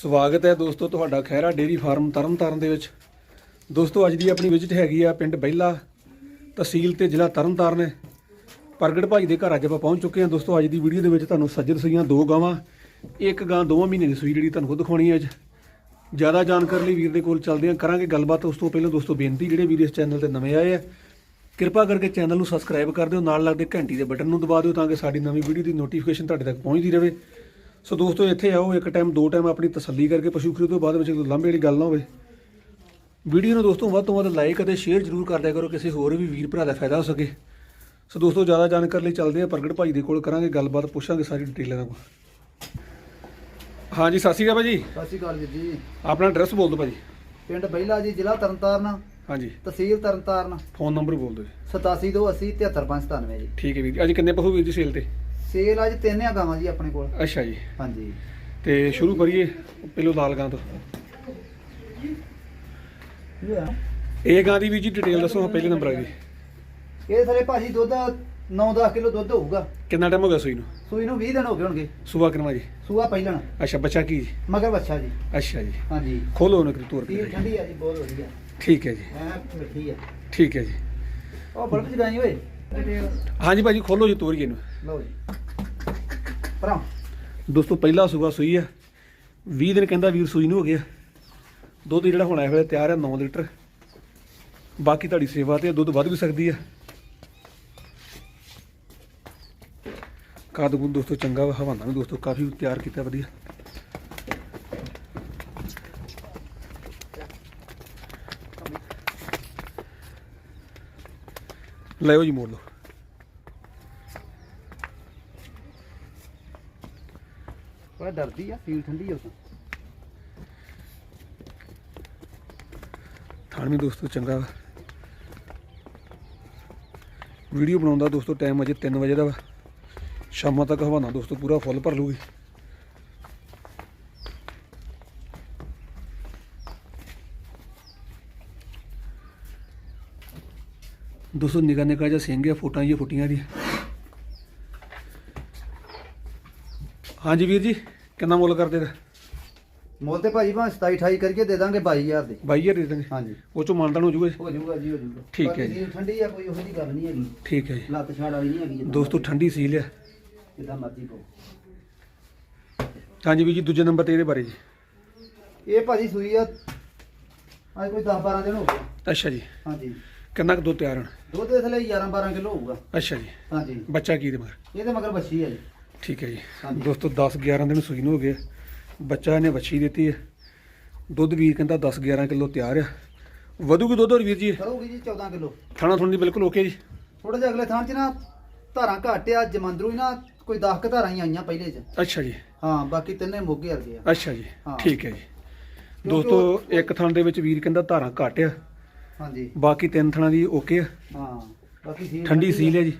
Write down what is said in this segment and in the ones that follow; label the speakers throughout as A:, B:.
A: ਸਵਾਗਤ ਹੈ ਦੋਸਤੋ ਤੁਹਾਡਾ ਖੈਰਾ ਡੇਰੀ ਫਾਰਮ ਤਰਨਤਾਰਨ ਦੇ ਵਿੱਚ। ਦੋਸਤੋ ਅੱਜ ਦੀ ਆਪਣੀ ਵਿਜ਼ਿਟ ਹੈਗੀ ਆ ਪਿੰਡ ਬਹਿਲਾ ਤਹਿਸੀਲ ਤੇ ਜ਼ਿਲ੍ਹਾ ਤਰਨਤਾਰਨ। ਹੈ ਪ੍ਰਗਟ ਭਾਈ ਦੇ ਘਰ ਅੱਜ ਆਪਾਂ ਪਹੁੰਚ ਚੁੱਕੇ ਹਾਂ। ਦੋਸਤੋ ਅੱਜ ਦੀ ਵੀਡੀਓ ਦੇ ਵਿੱਚ ਤੁਹਾਨੂੰ ਸੱਜਰ ਸੂਈਆਂ ਦੋ ਗਾਵਾਂ, ਇੱਕ ਗਾਂ ਦੋਵਾਂ ਮਹੀਨੇ ਦੀ ਸੂਈ ਜਿਹੜੀ ਤੁਹਾਨੂੰ ਖੁਦ ਦਿਖਾਉਣੀ ਹੈ ਅੱਜ। ਜ਼ਿਆਦਾ ਜਾਣਕਾਰੀ ਲਈ ਵੀਰ ਦੇ ਕੋਲ ਚੱਲਦੇ ਹਾਂ। ਕਰਾਂਗੇ ਗੱਲਬਾਤ। ਉਸ ਤੋਂ ਪਹਿਲਾਂ ਦੋਸਤੋ ਬੇਨਤੀ ਜਿਹੜੇ ਵੀਰ ਇਸ ਚੈਨਲ ਤੇ ਨਵੇਂ ਆਏ ਆ, ਕਿਰਪਾ ਕਰਕੇ ਚੈਨਲ ਨੂੰ ਸਬਸਕ੍ਰਾਈਬ ਕਰ ਦਿਓ। ਨਾਲ ਲੱਗਦੇ ਘੰਟੀ ਦੇ ਬਟਨ ਨੂੰ ਦਬਾ ਦਿਓ ਤਾਂ ਕਿ ਸਾਡੀ ਨਵੀਂ ਵੀਡੀਓ ਦੀ ਨੋਟੀਫਿਕੇਸ਼ਨ ਤੁਹਾਡੇ ਤੱਕ ਪਹੁੰਚਦੀ ਰਹੇ। ਸੋ ਦੋਸਤੋ ਇੱਥੇ ਆਓ ਇੱਕ ਟਾਈਮ ਦੋ ਟਾਈਮ ਆਪਣੀ ਤਸੱਲੀ ਕਰਕੇ ਪਸ਼ੂ ਖਰੀਦੋ ਬਾਅਦ ਵਿੱਚ ਲੰਬੇ ਵਾਲੀ ਗੱਲ ਨਾ ਹੋਵੇ। ਵੀਡੀਓ ਨੂੰ ਦੋਸਤੋ ਵੱਧ ਤੋਂ ਵੱਧ ਲਾਈਕ ਅਤੇ ਸ਼ੇਅਰ ਜ਼ਰੂਰ ਕਰ ਦਿਆ ਕਰੋ ਕਿਸੇ ਹੋਰ ਵੀ ਵੀਰ ਭਰਾ ਦਾ ਫਾਇਦਾ ਹੋ ਸਕੇ। ਸੋ ਦੋਸਤੋ ਜ਼ਿਆਦਾ ਜਾਣਕਾਰੀ ਲਈ ਚੱਲਦੇ ਆ ਪ੍ਰਗਟ ਭਾਈ ਦੇ ਕੋਲ ਕਰਾਂਗੇ ਗੱਲਬਾਤ ਪੁੱਛਾਂਗੇ ਸਾਰੀ ਡਿਟੇਲ ਇਹਨਾਂ ਕੋਲ। ਹਾਂਜੀ ਸਤਿ ਸ਼੍ਰੀ ਅਕਾਲ ਭਾਜੀ।
B: ਸਤਿ ਸ਼੍ਰੀ ਅਕਾਲ ਵੀਰ ਜੀ।
A: ਆਪਣਾ ਐਡਰੈਸ ਬੋਲ ਦਿਓ ਭਾਜੀ।
B: ਪਿੰਡ ਬਹਿਲਾ ਜੀ ਜ਼ਿਲ੍ਹਾ ਤਰਨਤਾਰਨ।
A: ਹਾਂਜੀ।
B: ਤਹਿਸੀਲ ਤਰਨਤਾਰਨ।
A: ਫੋਨ ਨੰਬਰ ਬੋਲ ਦਿਓ। ਜੀ
B: 8728 73597 ਜੀ।
A: ਠੀਕ ਹੈ ਵੀਰ ਜੀ ਅੱਜ ਕਿੰਨੇ ਪਸ਼ੂ ਵੀਰ ਜੀ ਸੇਲ ਤੇ?
B: ਸੇਲ ਅੱਜ ਤਿੰਨ ਆ ਗਾਵਾਂ ਜੀ ਆਪਣੇ ਕੋਲ।
A: ਅੱਛਾ ਜੀ।
B: ਹਾਂਜੀ।
A: ਤੇ ਸ਼ੁਰੂ ਕਰੀਏ ਪਹਿਲੋਂ ਲਾਲ ਗਾਂ ਤੋਂ। ਇਹ ਗਾਂ ਦੀ ਵੀ ਜੀ ਡਿਟੇਲ ਦੱਸੋ ਹਾਂ ਪਹਿਲੇ ਨੰਬਰ ਆ ਜੀ
B: ਇਹ ਥਲੇ ਭਾਜੀ ਦੁੱਧ 9-10 ਕਿਲੋ ਦੁੱਧ ਹੋਊਗਾ।
A: ਕਿੰਨਾ ਟਾਈਮ ਹੋ ਗਿਆ ਸੂਈ ਨੂੰ?
B: ਸੂਈ ਨੂੰ 20 ਦਿਨ ਹੋ ਗਏ ਹੋਣਗੇ।
A: ਸੂਆ ਕਿੰਨਾ ਜੀ?
B: ਸੂਆ ਪਹਿਲਣ।
A: ਅੱਛਾ ਬੱਚਾ ਕੀ ਜੀ?
B: ਮਗਰ ਬੱਚਾ ਜੀ।
A: ਅੱਛਾ ਜੀ।
B: ਹਾਂਜੀ।
A: ਖੋਲੋ ਉਹਨੂੰ ਕਿ ਤੋਰ ਕੇ
B: ਪੀਰ। ਠੰਡੀ ਆ ਜੀ ਬਹੁਤ ਵਧੀਆ।
A: ਠੀਕ ਹੈ ਜੀ।
B: ਐ ਮਿੱਠੀ ਆ।
A: ਠੀਕ ਹੈ ਜੀ।
B: ਉਹ ਬਲਬ ਜਗਾਈ ਓਏ।
A: ਹਾਂਜੀ ਭਾਜੀ ਖੋਲੋ ਜੀ ਤੋਰੀਏ ਨੂੰ
B: ਲਓ ਜੀ। ਪਰਾਂ
A: ਦੋਸਤੋ, ਪਹਿਲਾ ਸੂਆ ਸੂਈ ਆ। 20 ਦਿਨ ਕਹਿੰਦਾ ਵੀਰ ਸੂਈ ਨੂੰ ਹੋ ਗਿਆ। ਦੁੱਧ ਜਿਹੜਾ ਹੁਣ ਆਇਆ ਹੋਇਆ ਤਿਆਰ ਹੈ 9 ਲੀਟਰ। ਬਾਕੀ ਤੁਹਾਡੀ ਸੇਵਾ ਤੇ ਦੁੱਧ ਵੱਧ ਵੀ ਸਕਦੀ ਆ। ਕਾਦ ਗੁੱਦ ਦੋਸਤੋ, ਚੰਗਾ ਵਾ, ਹਵਾਨਾ ਵੀ ਦੋਸਤੋ, ਕਾਫੀ ਤਿਆਰ ਕੀਤਾ, ਵਧੀਆ। ਲੈ ਜੀ, ਮੋੜ ਲਓ।
B: ਥੋੜਾ ਡਰਦੀ ਆ ਫੀਲ ਠੰਡੀ ਆ ਉਸ।
A: ਥਾਣ ਵੀ ਦੋਸਤੋ, ਚੰਗਾ। ਵਾ ਵੀਡੀਓ ਬਣਾਉਂਦਾ ਦੋਸਤੋ ਟਾਈਮ ਅਜੇ 3 ਵਜੇ ਦਾ ਵਾ। ਸ਼ਾਮਾਂ ਤੱਕ ਹਵਾਨਾ ਦੋਸਤੋ, ਪੂਰਾ ਫੁੱਲ ਭਰ ਲੂਗੀ ਦੋਸਤੋ, ਨਿਗਾਹ ਨਿਗਾਹ ਜਿਹਾ ਸਿੰਘ ਆ ਫੋਟਾਂ ਜਿਹੀਆਂ ਫੁੱਟੀਆਂ ਦੀ ਹਾਂਜੀ ਵੀਰ ਜੀ। ਕਿੰਨਾ ਮੁੱਲ ਕਰਦੇ ਦਾ
B: ਮੁੱਲ ਤੇ ਭਾਜੀ ਭਾਵੇਂ 27 28 ਕਰਕੇ ਦੇ ਦਾਂਗੇ 22000 ਦੇ।
A: 22000 ਦੇ ਦਾਂਗੇ?
B: ਹਾਂਜੀ।
A: ਉਹ ਚੋਂ ਮਾਨਤਾਨ ਹੋ ਜੂਗਾ ਜੀ?
B: ਹੋ ਜਾਊਗਾ ਜੀ ਹੋ ਜਾਊਗਾ
A: ਠੀਕ ਹੈ ਜੀ।
B: ਠੰਡੀ ਆ ਕੋਈ ਉਹੋ ਗੱਲ ਨਹੀਂ ਹੈਗੀ।
A: ਠੀਕ ਹੈ ਜੀ।
B: ਲੱਤ ਛਾੜ ਵਾਲੀ ਨਹੀਂ ਹੈਗੀ
A: ਦੋਸਤੋ ਠੰਡੀ ਸੀਲ ਆ।
B: ਜਿੱਦਾਂ ਮਰਜ਼ੀ ਕੋ
A: ਹਾਂਜੀ ਵੀਰ ਜੀ ਦੂਜੇ ਨੰਬਰ ਤੇ ਇਹਦੇ ਬਾਰੇ ਜੀ।
B: ਇਹ ਭਾਜੀ ਸੂਈ ਆ ਅੱਜ ਕੋਈ 10 12 ਦਿਨ ਹੋ ਗਏ।
A: ਅੱਛਾ ਜੀ।
B: ਹਾਂਜੀ।
A: ਕਿੰਨਾ ਕੁ ਦੁੱਧ ਤਿਆਰ ਹੋਣਾ?
B: ਦੁੱਧ ਦੇ ਥਲੇ 11 12 ਕਿਲੋ ਹੋਊਗਾ।
A: ਅੱਛਾ ਜੀ।
B: ਹਾਂਜੀ।
A: ਬੱਚਾ ਕੀ ਦੇ ਮਗਰ?
B: ਇਹਦੇ ਮਗਰ ਬੱਛੀ ਆ ਜੀ।
A: ਠੀਕ ਹੈ ਜੀ। ਦੋਸਤੋ 10 11 ਦਿਨ ਸੂਈ ਨੂੰ ਹੋ ਗਏ। ਬੱਚਾ ਇਹਨੇ ਵੱਛੀ ਦਿੱਤੀ ਹੈ। ਦੁੱਧ ਵੀਰ ਕਹਿੰਦਾ 10 11 ਕਿਲੋ ਤਿਆਰ ਆ। ਵਧੂਗੀ ਦੁੱਧ ਹੋਰ ਵੀਰ ਜੀ?
B: ਕਰੂਗੀ ਜੀ 14 ਕਿਲੋ।
A: ਥਾਣਾ ਥੁਣ ਦੀ ਬਿਲਕੁਲ ਓਕੇ ਜੀ।
B: ਥੋੜਾ ਜਿਹਾ ਅਗਲੇ ਥਾਂ 'ਚ ਨਾ ਧਾਰਾਂ ਘੱਟ ਆ ਜਮੰਦਰੂ ਹੀ ਨਾ ਕੋਈ 10 ਕ ਧਾਰਾਂ ਹੀ ਆਈਆਂ ਪਹਿਲੇ 'ਚ।
A: ਅੱਛਾ ਜੀ।
B: ਹਾਂ ਬਾਕੀ ਤਿੰਨੇ ਮੋਗੇ ਵਰਗੇ ਆ।
A: ਅੱਛਾ ਜੀ।
B: ਹਾਂ।
A: ਠੀਕ ਹੈ ਜੀ। ਦੋਸਤੋ ਇੱਕ ਥਣ ਦੇ ਵਿੱਚ ਵੀਰ ਕਹਿੰਦਾ ਧਾਰਾਂ ਘੱਟ ਆ
B: ਹਾਂਜੀ।
A: ਬਾਕੀ ਤਿੰਨ ਥਣਾਂ ਦੀ ਓਕੇ ਆ।
B: ਹਾਂ। ਬਾਕੀ ਸੀਲ
A: ਠੰਡੀ ਸੀਲ ਹੈ ਜੀ।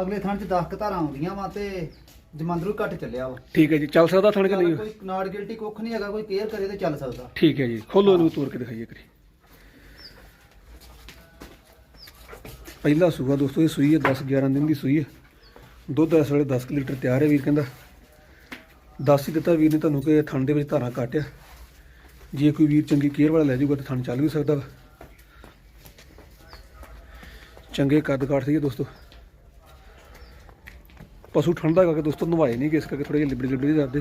B: ਅਗਲੇ ਥਾਂ 'ਚ 10 ਕ ਧਾਰਾਂ ਆਉਂਦੀਆਂ ਵਾ ਤੇ ਜਮੰਦਰੂ ਘੱਟ ਚੱਲਿਆ ਵਾ।
A: ਠੀਕ ਹੈ ਜੀ ਚੱਲ ਸਕਦਾ ਥਣ ਕਿ ਨਹੀਂ?
B: ਕੋਈ ਨਾੜ ਗਿਲਟੀ ਕੁੱਖ ਨਹੀਂ ਹੈਗਾ ਕੋਈ ਕੇਅਰ ਕਰੇ ਤੇ ਚੱਲ ਸਕਦਾ।
A: ਠੀਕ ਹੈ ਜੀ ਖੋਲੋ ਇਹਨੂੰ ਤੋੜ ਕੇ ਦਿਖਾਈਏ ਕਰੀ ਪਹਿਲਾ ਸੂਆ ਦੋਸਤੋ ਇਹ ਸੂਈ ਹੈ 10 11 ਦਿਨ ਦੀ ਸੂਈ ਹੈ। ਦੁੱਧ ਇਸ ਵੇਲੇ 10 ਕੁ ਲੀਟਰ ਤਿਆਰ ਹੈ ਵੀਰ ਕਹਿੰਦਾ। ਦੱਸ ਹੀ ਦਿੱਤਾ ਵੀਰ ਨੇ ਤੁਹਾਨੂੰ ਕਿ ਥਣ ਦੇ ਵਿੱਚ ਧਾਰਾਂ ਕਾਟਿਆ। ਜੇ ਕੋਈ ਵੀਰ ਚੰਗੀ ਕੇਅਰ ਵਾਲਾ ਲੈ ਜਾਊਗਾ ਤਾਂ ਥਣ ਚੱਲ ਵੀ ਸਕਦਾ ਚੰਗੇ ਕੱਦ ਕਾਠ ਸੀਗੇ ਦੋਸਤੋ। ਪਸ਼ੂ ਠੰਡਾ ਕਰਕੇ ਦੋਸਤੋ ਨਵਾਏ ਨਹੀਂ ਗਏ ਇਸ ਕਰਕੇ ਥੋੜੇ ਜਿਹੇ ਲਿਬੜੇ ਲਿਬੜੇ ਜਾਂਦੇ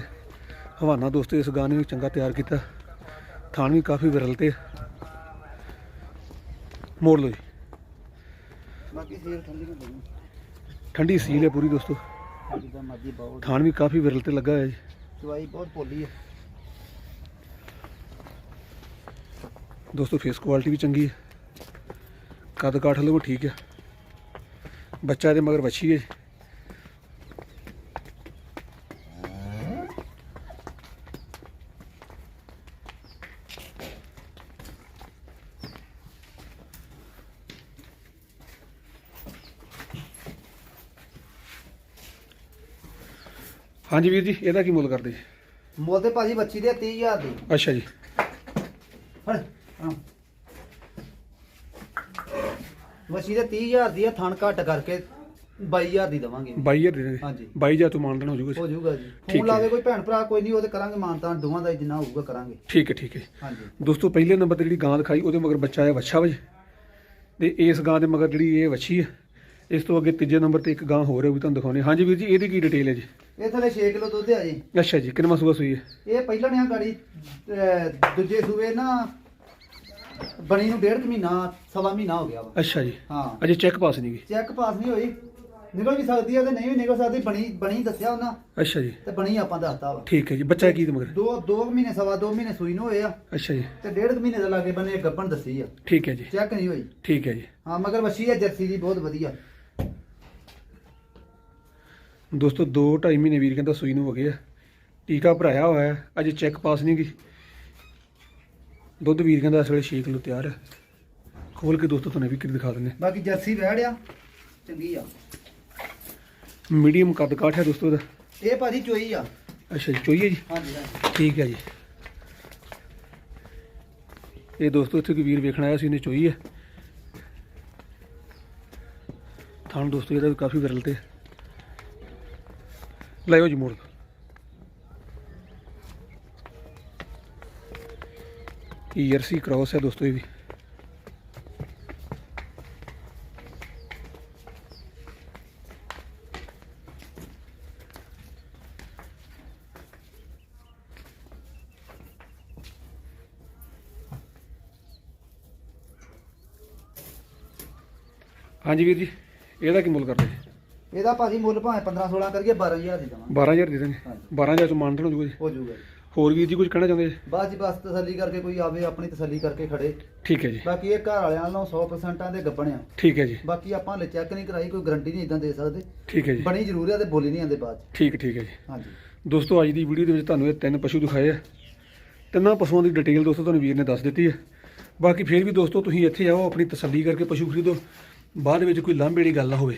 A: ਹਵਾਨਾ ਦੋਸਤੋ ਇਸ ਗਾਂ ਨੇ ਚੰਗਾ ਤਿਆਰ ਕੀਤਾ। ਥਾਣ ਵੀ ਕਾਫੀ ਵਿਰਲ ਤੇ। ਮੋੜ ਲਓ ਜੀ।
B: ਬਾਕੀ ਸੀਲ ਠੰਡੀ ਹੁੰਦੀ
A: ਠੰਡੀ ਸੀਲ ਹੈ ਪੂਰੀ ਦੋਸਤੋ।
B: ਜਿੱਦਾਂ ਮਰਜ਼ੀ ਬਹੁਤ
A: ਥਾਣ ਵੀ ਕਾਫੀ ਵਿਰਲ ਤੇ ਲੱਗਾ ਹੋਇਆ ਜੀ।
B: ਚਵਾਈ ਬਹੁਤ ਪੋਲੀ ਹੈ।
A: ਦੋਸਤੋ ਫੇਸ ਕੁਆਲਿਟੀ ਵੀ ਚੰਗੀ ਹੈ। ਕੱਦ ਕਾਠ ਲਵੋ ਠੀਕ ਹੈ। ਬੱਚਾ ਇਹਦੇ ਮਗਰ ਵੱਛੀ ਹੈ। ਹਾਂਜੀ ਵੀਰ ਜੀ ਇਹਦਾ ਕੀ ਮੁੱਲ ਕਰਦੇ ਜੀ?
B: ਮੁੱਲ ਤੇ ਭਾਜੀ ਬੱਚੀ ਦੇ 30000 ਦੀ।
A: ਅੱਛਾ ਜੀ।
B: ਫੜ ਹਾਂ ਬੱਚੀ ਦੇ 30000 ਦੀ ਆ ਥਣ ਘੱਟ ਕਰਕੇ 22000 ਦੀ ਦਵਾਂਗੇ।
A: 22000 ਦੇ ਦੇਣਗੇ
B: ਹਾਂਜੀ।
A: 22000 ਤੋਂ ਮਾਨਦਨ ਹੋ ਜਾਊਗਾ
B: ਹੋ ਜਾਊਗਾ ਜੀ।
A: ਠੀਕ
B: ਫੋਨ
A: ਹੈ।
B: ਲਾਵੇ ਕੋਈ ਭੈਣ ਭਰਾ ਕੋਈ ਨਹੀਂ ਉਹਦੇ ਕਰਾਂਗੇ ਮਾਨਤਾਂ ਦੋਵਾਂ ਦਾ ਹੀ ਜਿੰਨਾ ਹੋਊਗਾ ਕਰਾਂਗੇ।
A: ਠੀਕ ਹੈ ਠੀਕ ਹੈ।
B: ਹਾਂਜੀ।
A: ਦੋਸਤੋ ਪਹਿਲੇ ਨੰਬਰ ਤੇ ਜਿਹੜੀ ਗਾਂ ਦਿਖਾਈ ਉਹਦੇ ਮਗਰ ਬੱਚਾ ਹੈ ਵੱਛਾ ਵਜ ਤੇ ਇਸ ਗਾਂ ਦੇ ਮਗਰ ਜਿਹੜੀ ਇਹ ਵੱਛੀ ਹੈ ਇਸ ਤੋਂ ਅੱਗੇ ਤੀਜੇ ਨੰਬਰ ਤੇ ਇੱਕ ਗਾਂ ਹੋਰ ਹੈ ਉਹ ਵੀ ਤੁਹਾਨੂੰ ਦਿਖਾਉਣੇ ਹਾਂਜੀ ਵੀਰ ਜੀ ਇਹਦੀ ਕੀ ਡਿਟੇਲ ਹੈ ਜੀ?
B: ਇਹ ਥਲੇ 6 ਕਿਲੋ ਦੁੱਧ ਆ ਜੀ।
A: ਅੱਛਾ ਜੀ ਕਿੰਨਾ ਸੂਆ ਸੂਈ ਹੈ?
B: ਇਹ ਪਹਿਲਾਂ ਨੇ ਗਾੜੀ ਅਹ, ਦੂਜੇ ਸੂਏ ਨਾ ਬਣੀ ਨੂੰ ਡੇਢ ਕੁ ਮਹੀਨਾ ਸਵਾ ਮਹੀਨਾ ਹੋ ਗਿਆ ਵਾ।
A: ਅੱਛਾ ਜੀ।
B: ਹਾਂ।
A: ਅਜੇ ਚੈੱਕ ਪਾਸ ਨਹੀਂ ਗਈ?
B: ਚੈੱਕ ਪਾਸ ਨਹੀਂ ਹੋਈ। ਨਿਕਲ ਵੀ ਸਕਦੀ ਹੈ ਤੇ ਨਹੀਂ ਵੀ ਨਿਕਲ ਸਕਦੀ ਬਣੀ ਬਣੀ ਦੱਸਿਆ ਉਹਨਾਂ।
A: ਅੱਛਾ ਜੀ।
B: ਤੇ ਬਣੀ ਆਪਾਂ ਦੱਸਤਾ ਵਾ।
A: ਠੀਕ ਹੈ ਜੀ ਬੱਚਾ ਕੀ ਦੇ ਮਗਰ?
B: ਦੋ ਦੋ ਕੁ ਮਹੀਨੇ ਸਵਾ ਦੋ ਮਹੀਨੇ ਸੂਈ ਨੂੰ ਹੋਏ ਆ।
A: ਅੱਛਾ ਜੀ।
B: ਤੇ ਡੇਢ ਕੁ ਮਹੀਨੇ ਦਾ ਲਾਗੇ ਬੰਨੇ ਗੱਪਣ ਦੱਸੀ ਆ।
A: ਠੀਕ ਹੈ ਜੀ।
B: ਚੈੱਕ ਨਹੀਂ ਹੋਈ।
A: ਠੀਕ ਹੈ ਜੀ।
B: ਹਾਂ ਮਗਰ ਵਸ਼ੀ ਹੈ ਜਰਸੀ ਦੀ ਬਹੁਤ ਵਧੀਆ।
A: ਦੋਸਤੋ 2 2.5 ਮਹੀਨੇ ਵੀਰ ਕਹਿੰਦਾ ਸੂਈ ਨੂੰ ਹੋ ਗਏ ਆ। ਟੀਕਾ ਭਰਾਇਆ ਹੋਇਆ ਹੈ ਅਜੇ ਚੈੱਕ ਪਾਸ ਨਹੀਂ ਗਈ। ਦੁੱਧ ਵੀਰ ਕਹਿੰਦਾ ਇਸ ਵੇਲੇ 6 ਕਿਲੋ ਤਿਆਰ ਹੈ। ਖੋਲ ਕੇ ਦੋਸਤੋ ਤੁਹਾਨੂੰ ਵੀ ਕਿਰ ਦਿਖਾ ਦਿੰਦੇ
B: ਬਾਕੀ ਜਰਸੀ ਵਹਿੜ ਆ ਚੰਗੀ ਆ।
A: ਮੀਡੀਅਮ ਕੱਦ ਕਾਠ ਹੈ ਦੋਸਤੋ ਦਾ
B: ਇਹ ਭਾਜੀ ਚੋਈ ਆ।
A: ਅੱਛਾ ਜੀ ਚੋਈਏ ਜੀ?
B: ਹਾਂਜੀ ਹਾਂਜੀ।
A: ਠੀਕ ਹੈ ਜੀ। ਇਹ ਦੋਸਤੋ ਇੱਥੇ ਕੋਈ ਵੀਰ ਵੇਖਣ ਆਇਆ ਸੀ ਇਹਨੇ ਚੋਈ ਹੈ। ਥਾਣ ਦੋਸਤੋ ਇਹਦਾ ਵੀ ਕਾਫੀ ਵਿਰਲ ਤੇ ਲਾਇਓ ਜੀ ਮੋੜ ਦਿਓ। ਇਹ ਯਰਸੀ ਕ੍ਰਾਸ ਹੈ ਦੋਸਤੋ ਇਹ ਵੀ ਹਾਂਜੀ ਵੀਰ ਜੀ ਇਹਦਾ ਕੀ ਮੁੱਲ ਕਰਦੇ
B: ਇਹਦਾ ਭਾਜੀ ਮੁੱਲ ਭਾਵੇਂ 15 16 ਕਰੀਏ 12000 ਦੀ ਦਵਾਂ
A: 12000 ਦੇ
B: ਹਾਂਜੀ।
A: 12000 ਤੋਂ ਮਾਨਤਨ ਹੋ ਜੂਗਾ ਜੀ?
B: ਹੋ ਜਾਊਗਾ ਜੀ।
A: ਹੋਰ ਵੀਰ ਜੀ ਕੁਝ ਕਹਿਣਾ ਚਾਹੁੰਦੇ? ਜੀ
B: ਬਸ ਜੀ ਬਸ ਤਸੱਲੀ ਕਰਕੇ ਕੋਈ ਆਵੇ ਆਪਣੀ ਤਸੱਲੀ ਕਰਕੇ ਖੜੇ।
A: ਠੀਕ ਹੈ ਜੀ।
B: ਬਾਕੀ ਇਹ ਘਰ ਵਾਲਿਆਂ ਨਾਲੋਂ 100% ਦੇ ਗੱਬਣ ਆ
A: ਠੀਕ ਹੈ ਜੀ।
B: ਬਾਕੀ ਆਪਾਂ ਲੈ ਚੈੱਕ ਨਹੀਂ ਕਰਾਈ ਕੋਈ ਗਾਰੰਟੀ ਨਹੀਂ ਇਦਾਂ ਦੇ ਸਕਦੇ।
A: ਠੀਕ ਹੈ ਜੀ।
B: ਬਣੀ ਜ਼ਰੂਰ ਆ ਤੇ ਬੋਲੀ ਨਹੀਂ ਆਂਦੇ ਬਾਅਦ 'ਚ।
A: ਠੀਕ ਠੀਕ ਹੈ ਜੀ।
B: ਹਾਂਜੀ।
A: ਦੋਸਤੋ ਅੱਜ ਦੀ ਵੀਡੀਓ ਦੇ ਵਿੱਚ ਤੁਹਾਨੂੰ ਇਹ ਤਿੰਨ ਪਸ਼ੂ ਦਿਖਾਏ ਆ। ਤਿੰਨਾਂ ਪਸ਼ੂਆਂ ਦੀ ਡਿਟੇਲ ਦੋਸਤੋ ਤੁਹਾਨੂੰ ਵੀਰ ਨੇ ਦੱਸ ਦਿੱਤੀ ਹੈ ਬਾਕੀ ਫਿਰ ਵੀ ਦੋਸਤੋ ਤੁਸੀਂ ਇੱਥੇ ਆਓ ਆਪਣੀ ਤਸੱਲੀ ਕਰਕੇ ਪਸ਼ੂ ਖਰੀਦੋ। ਬਾਅਦ ਵਿੱਚ ਕੋਈ ਲਾਂਭੇ ਵਾਲੀ ਗੱਲ ਨਾ ਹੋਵੇ।